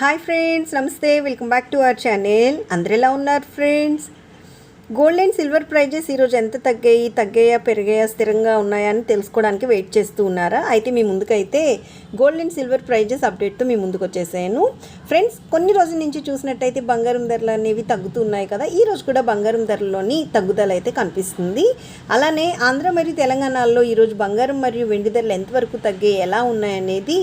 Hi friends నమస్తే. Welcome back to our channel అందరు ఎలా ఉన్నారు friends gold and silver prices ఈరోజు ఎంత తగ్గాయి? తగ్గాయా పెరిగాయా స్థిరంగా ఉన్నాయా అని తెలుసుకోవడానికి వెయిట్ చేస్తూ ఉన్నారా? అయితే మీ ముందుకైతే గోల్డ్ అండ్ సిల్వర్ ప్రైజెస్ అప్డేట్తో మీ ముందుకు వచ్చేసాను. ఫ్రెండ్స్ కొన్ని రోజుల నుంచి చూసినట్టయితే బంగారం ధరలు అనేవి తగ్గుతున్నాయి కదా. ఈ రోజు కూడా బంగారం ధరల్లోని తగ్గుదల అయితే కనిపిస్తుంది. అలానే ఆంధ్ర మరియు తెలంగాణలో ఈరోజు బంగారం మరియు వెండి ధరలు ఎంతవరకు తగ్గే ఎలా ఉన్నాయనేది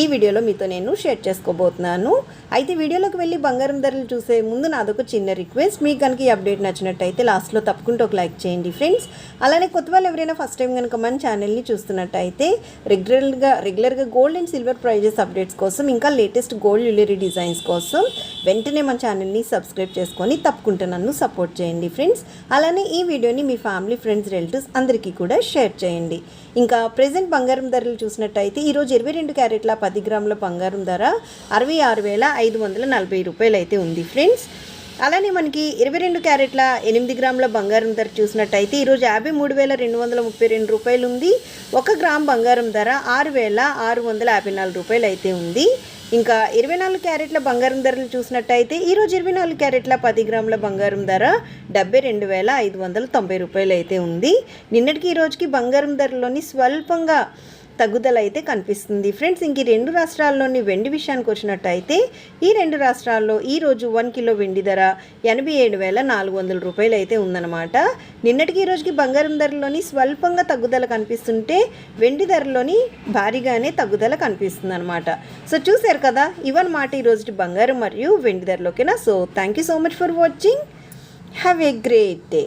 ఈ వీడియోలో మీతో నేను షేర్ చేసుకోబోతున్నాను. అయితే వీడియోలోకి వెళ్ళి బంగారం ధరలు చూసే ముందు నాదొక చిన్న రిక్వెస్ట్. మీకు కనుక ఈ అప్డేట్ నచ్చినట్టయితే లాస్ట్లో తప్పకుండా ఒక లైక్ చేయండి ఫ్రెండ్స్. అలానే కొత్త వాళ్ళు ఎవరైనా ఫస్ట్ టైం కనుక మన ఛానల్ని చూస్తున్నట్టయితే రెగ్యులర్గా రెగ్యులర్గా gold and silver prices updates కోసం ఇంకా లేటెస్ట్ గోల్డ్ జ్యువెలరీ డిజైన్స్ కోసం వెంటనే మన ఛానల్ని సబ్స్క్రైబ్ చేసుకొని తప్పకుండా నన్ను సపోర్ట్ చేయండి ఫ్రెండ్స్. అలానే ఈ వీడియోని మీ ఫ్యామిలీ ఫ్రెండ్స్ రిలేటివ్స్ అందరికీ కూడా షేర్ చేయండి. ఇంకా ప్రజెంట్ బంగారం ధరలు చూసినట్టయితే ఈరోజు ఇరవై రెండు క్యారెట్ల పది గ్రాముల బంగారం ధర అరవై ఆరు వేల ఐదు వందల నలభై రూపాయలు అయితే ఉంది ఫ్రెండ్స్. అలానే మనకి ఇరవై రెండు క్యారెట్ల ఎనిమిది గ్రాముల బంగారం ధర చూసినట్టయితే ఈరోజు యాభై మూడు వేల రెండు వందల ముప్పై రెండు రూపాయలు ఉంది. ఒక గ్రామ్ బంగారం ధర ఆరు వేల ఆరు వందల యాభై నాలుగు రూపాయలు అయితే ఉంది. ఇంకా ఇరవై నాలుగు క్యారెట్ల బంగారం ధరలు చూసినట్టయితే ఈరోజు ఇరవై నాలుగు క్యారెట్ల పది గ్రాముల బంగారం ధర డెబ్బై రెండు వేల ఐదు వందల తొంభై రూపాయలు అయితే ఉంది. నిన్నటికి ఈ రోజుకి బంగారం ధరలోని స్వల్పంగా తగ్గుదల అయితే కనిపిస్తుంది. ఫ్రెండ్స్ ఇంక రెండు రాష్ట్రాల్లోని వెండి విషయానికి వచ్చినట్టయితే ఈ రెండు రాష్ట్రాల్లో ఈ రోజు వన్ కిలో వెండి ధర ఎనభై ఏడు వేల నాలుగు వందల రూపాయలు అయితే ఉందన్నమాట. నిన్నటికి ఈరోజుకి బంగారం ధరలోని స్వల్పంగా తగ్గుదల కనిపిస్తుంటే వెండి ధరలోని భారీగానే తగ్గుదల కనిపిస్తుంది అనమాట సో చూశారు కదా ఇవన్నమాట మాట ఈరోజు బంగారం మరియు వెండి ధరలోకేనా? So thank you so much for watching have a great day